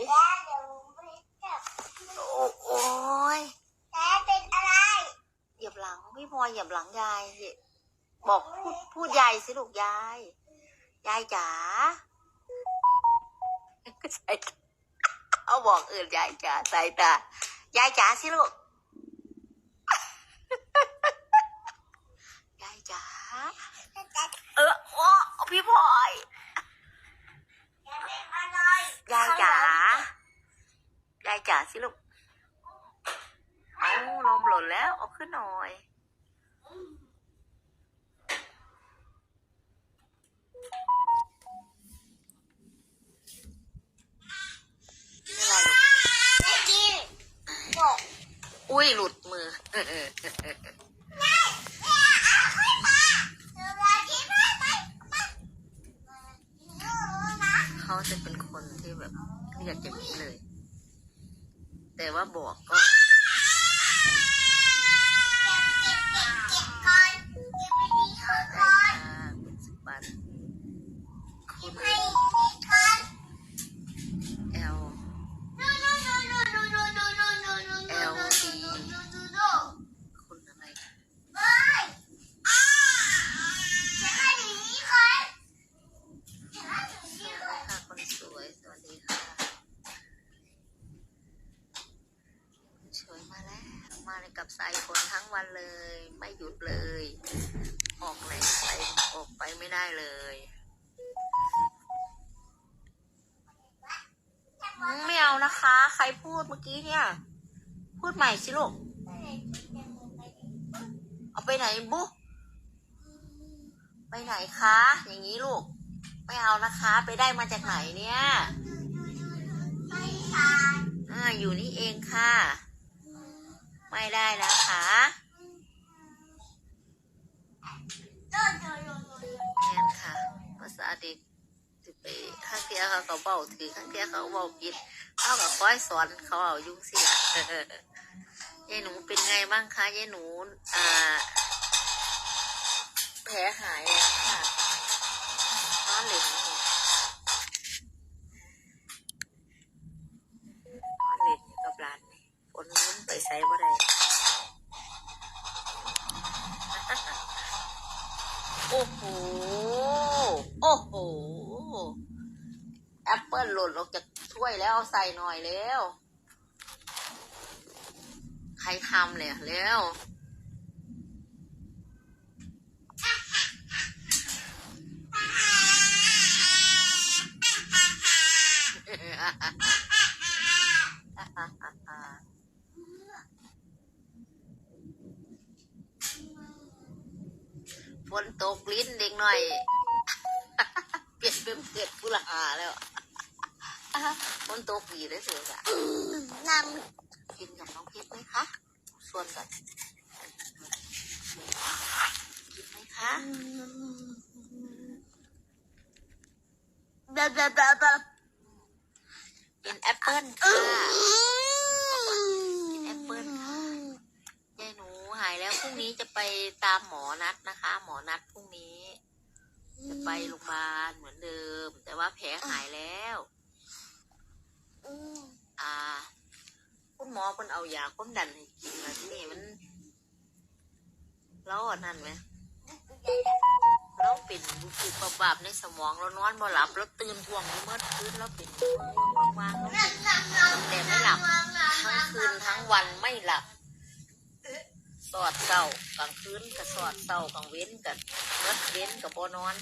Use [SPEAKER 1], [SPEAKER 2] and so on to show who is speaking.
[SPEAKER 1] โอ้ยเป็นอะไรเหยียบหลังพี่พลอยเหยียบหลังยายสิบอกพูดพูดยายสิลูกยาย ยายจ๋าใส่เอาบอกอื่นยายจ๋าใส่ตายายจ๋าสิลูกยายจ๋าเออโอ้พี่พลอย สิลูก เอาลมหล่นแล้วเอาขึ้นหน่อยไม่เป็นไรลูกอุ้ยหลุดมือเขาจะเป็นคนที่แบบเรียกอย่างนี้เลย แต่ว่าบอกก็ สายฝนทั้งวันเลย ไม่หยุดเลย ออกไหนไปออกไปไม่ได้เลยอืมไม่เอานะคะ ใครพูดเมื่อกี้เนี่ย พูดใหม่สิลูกเอาไปไหนบุ๊ไปไหนคะ อย่างนี้ลูก ไม่เอานะคะ ไปได้มาจากไหนเนี่ยอ่าอยู่นี่เองค่ะ ไม่ได้นะคะแม่นค่ะ ภาษาเด็กสิไปข้างเทียเขาก็เบาถือข้างเทียเขาก็เบาปิดเขาก็คอยสอนเขาเอายุ่งสิละยายหนูเป็นไงบ้างคะยายหนูอ่าแผลหายแล้วค่ะนอนเหล็ก โอ้โห โอ้โห แอปเปิลหล่นออกจากถ้วยแล้วเอาใส่หน่อยแล้ว ใครทำเลยแล้ว ฝนตกลิ้นเด็กหน่อย เปลี่ยนเป็นเกิดผู้ละหาแล้วฝนตกดีเลยสุดอะกินกับน้องเพชรไหมคะส่วนกันกินไหมคะกินแอปเปิ้ลค่ะ กินแอปเปิ้ลค่ะ ยายหนูหายแล้วพรุ่ง นี้จะไปตามหมอนัดนะคะ หมอนัดพรุ่งนี้ จะไปโรงพยาบาลเหมือนเดิม แต่ว่าแผลหายแล้วอ่า คุณหมอคนเอายาความดันให้กินแล้วที่นี่มันแล้วอันนั่นไหมเราเป็นบุบบุบบับๆในสมองเรานอนบ่หลับเราตื่นทวงเมื่อคืนเราเป็นว่างๆเราเป็นแต่ไม่หลับทั้งคืนทั้งวันไม่หลับ สอดเศร้ากลางคืนกับสอดเศร้ากลางเว้นกับเมื่อเว้นกับบ่นอน